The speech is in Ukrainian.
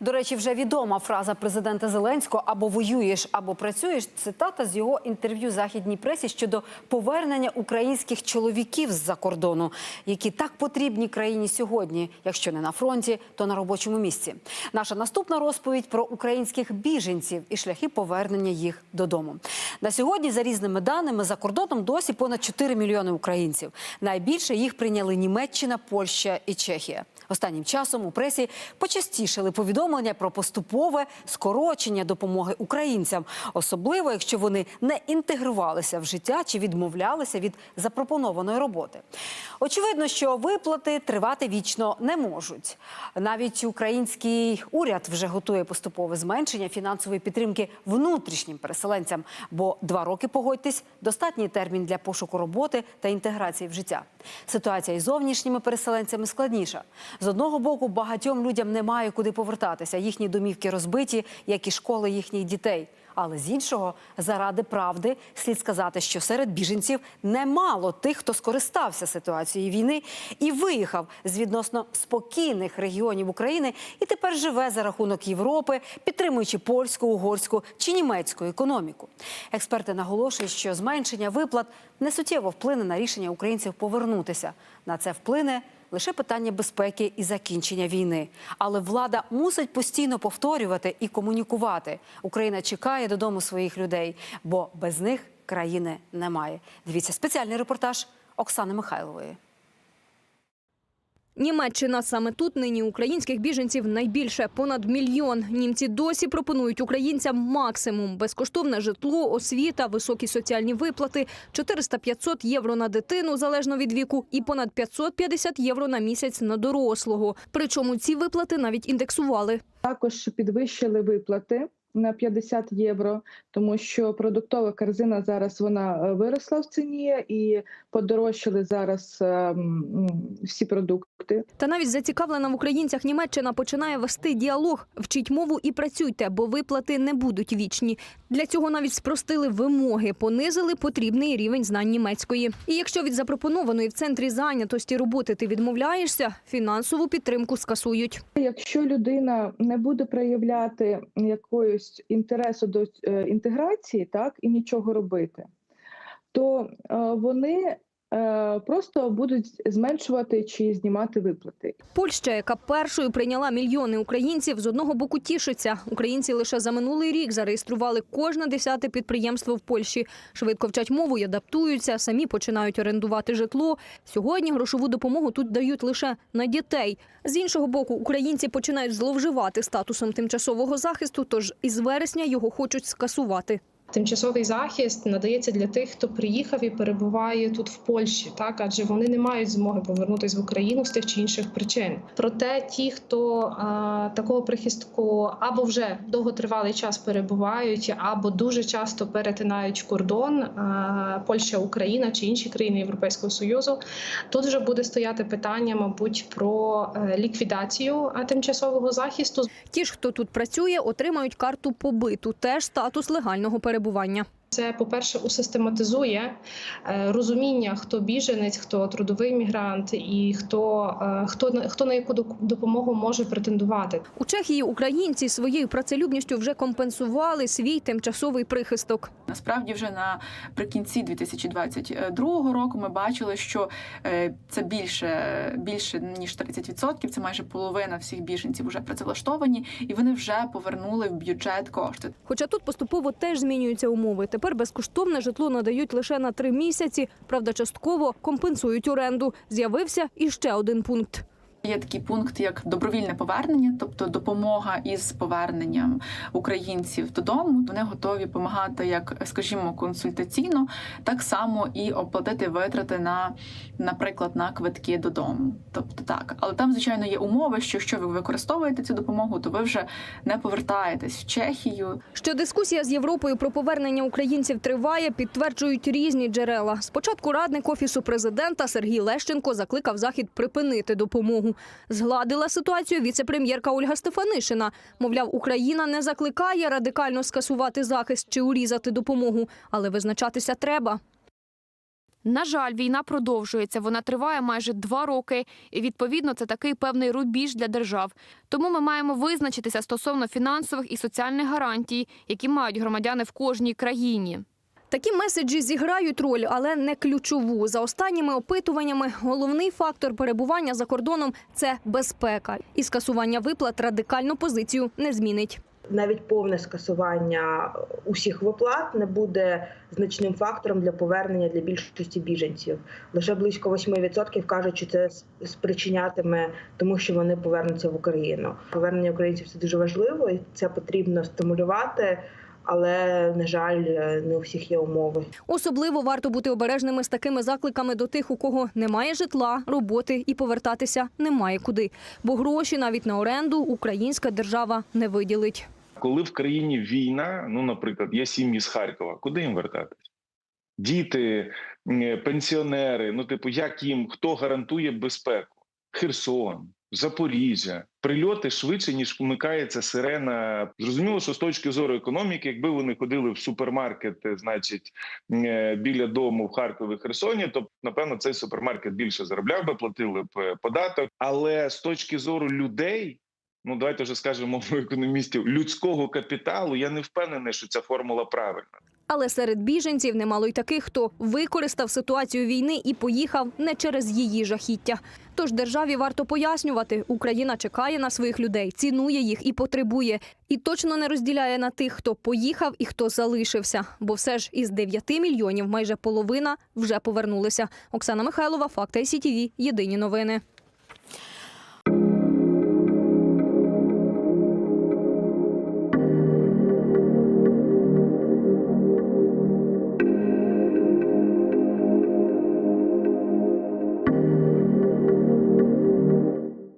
До речі, вже відома фраза президента Зеленського або воюєш, або працюєш. Цитата з його інтерв'ю західній пресі щодо повернення українських чоловіків з-за кордону, які так потрібні країні сьогодні, якщо не на фронті, то на робочому місці. Наша наступна розповідь про українських біженців і шляхи повернення їх додому. На сьогодні, за різними даними, за кордоном досі понад 4 мільйони українців. Найбільше їх прийняли Німеччина, Польща і Чехія. Останнім часом у пресі почастішили повідомлення про поступове скорочення допомоги українцям, особливо якщо вони не інтегрувалися в життя чи відмовлялися від запропонованої роботи. Очевидно, що виплати тривати вічно не можуть. Навіть український уряд вже готує поступове зменшення фінансової підтримки внутрішнім переселенцям, бо два роки погодьтесь достатній термін для пошуку роботи та інтеграції в життя. Ситуація із зовнішніми переселенцями складніша. З одного боку, багатьом людям немає куди повертатися. Їхні домівки розбиті, як і школи їхніх дітей. Але з іншого, заради правди, слід сказати, що серед біженців немало тих, хто скористався ситуацією війни і виїхав з відносно спокійних регіонів України і тепер живе за рахунок Європи, підтримуючи польську, угорську чи німецьку економіку. Експерти наголошують, що зменшення виплат не суттєво вплине на рішення українців повернутися. На це вплине лише питання безпеки і закінчення війни. Але влада мусить постійно повторювати і комунікувати. Україна чекає додому своїх людей, бо без них країни немає. Дивіться спеціальний репортаж Оксани Михайлової. Німеччина саме тут нині українських біженців найбільше понад мільйон. Німці досі пропонують українцям максимум: безкоштовне житло, освіта, високі соціальні виплати, 400-500 євро на дитину залежно від віку, і понад 550 євро на місяць на дорослого. Причому ці виплати навіть індексували. Також підвищили виплати на 50 євро, тому що продуктова корзина зараз вона е, виросла в ціні і подорожчали зараз ем, всі продукти. Та навіть зацікавлена в українцях Німеччина починає вести діалог. Вчіть мову і працюйте, бо виплати не будуть вічні. Для цього навіть спростили вимоги, понизили потрібний рівень знань німецької. І якщо від запропонованої в центрі зайнятості роботи ти відмовляєшся, фінансову підтримку скасують. Якщо людина не буде проявляти якоїсь інтересу до е, інтеграції, так і нічого робити, то е, вони просто будуть зменшувати чи знімати виплати. Польща, яка першою прийняла мільйони українців, з одного боку тішиться. Українці лише за минулий рік зареєстрували кожне десяте підприємство в Польщі. Швидко вчать мову й адаптуються, самі починають орендувати житло. Сьогодні грошову допомогу тут дають лише на дітей. З іншого боку, українці починають зловживати статусом тимчасового захисту, тож із вересня його хочуть скасувати. Тимчасовий захист надається для тих, хто приїхав і перебуває тут в Польщі, так адже вони не мають змоги повернутися в Україну з тих чи інших причин. Проте ті, хто а, такого прихистку або вже довготривалий час перебувають, або дуже часто перетинають кордон а, Польща, Україна чи інші країни Європейського союзу, тут вже буде стояти питання, мабуть, про е, ліквідацію тимчасового захисту. Ті ж, хто тут працює, отримають карту побиту, теж статус легального перебування перебування. Це, по-перше, усистематизує е, розуміння, хто біженець, хто трудовий мігрант і хто, е, хто, на- хто на яку допомогу може претендувати. У Чехії українці своєю працелюбністю вже компенсували свій тимчасовий прихисток. Насправді, вже наприкінці 2022 року ми бачили, що е, це більше, більше ніж 30%, це майже половина всіх біженців вже працевлаштовані, і вони вже повернули в бюджет кошти. Хоча тут поступово теж змінюються умови. Тепер безкоштовне житло надають лише на три місяці. Правда, частково компенсують оренду. З'явився і ще один пункт. Є такий пункт, як добровільне повернення, тобто допомога із поверненням українців додому. Вони готові допомагати, як скажімо, консультаційно, так само і оплатити витрати на, наприклад, на квитки додому. Тобто так, але там, звичайно, є умови, що якщо ви використовуєте цю допомогу, то ви вже не повертаєтесь в Чехію. Що дискусія з Європою про повернення українців триває, підтверджують різні джерела. Спочатку радник офісу президента Сергій Лещенко закликав захід припинити допомогу. Згладила ситуацію віце-прем'єрка Ольга Стефанишина. Мовляв, Україна не закликає радикально скасувати захист чи урізати допомогу, але визначатися треба. На жаль, війна продовжується. Вона триває майже два роки, і відповідно це такий певний рубіж для держав. Тому ми маємо визначитися стосовно фінансових і соціальних гарантій, які мають громадяни в кожній країні. Такі меседжі зіграють роль, але не ключову. За останніми опитуваннями головний фактор перебування за кордоном це безпека. І скасування виплат радикальну позицію не змінить. навіть повне скасування усіх виплат не буде значним фактором для повернення для більшості біженців. Лише близько 8% кажуть, що це спричинятиме тому, що вони повернуться в Україну. Повернення українців це дуже важливо, і це потрібно стимулювати. Але на жаль, не у всіх є умови. Особливо варто бути обережними з такими закликами до тих, у кого немає житла, роботи і повертатися немає куди. Бо гроші навіть на оренду українська держава не виділить. Коли в країні війна, ну, наприклад, є сім'ї з Харкова, куди їм вертатись? Діти, пенсіонери, ну, типу, як їм, хто гарантує безпеку? Херсон, Запоріжжя, прильоти швидше, ніж вмикається сирена. Зрозуміло, що з точки зору економіки, якби вони ходили в супермаркет, е, значить, е, біля дому в Харкові, Херсоні, то напевно цей супермаркет більше заробляв би, платили б е, податок. Але з точки зору людей, ну давайте вже скажемо мовою економістів, людського капіталу, я не впевнений, що ця формула правильна. Але серед біженців немало й таких, хто використав ситуацію війни і поїхав не через її жахіття. Тож державі варто пояснювати, Україна чекає на своїх людей, цінує їх і потребує, і точно не розділяє на тих, хто поїхав і хто залишився. Бо все ж із 9 мільйонів майже половина вже повернулися. Оксана Михайлова, Факти СІТІВІ. Єдині новини.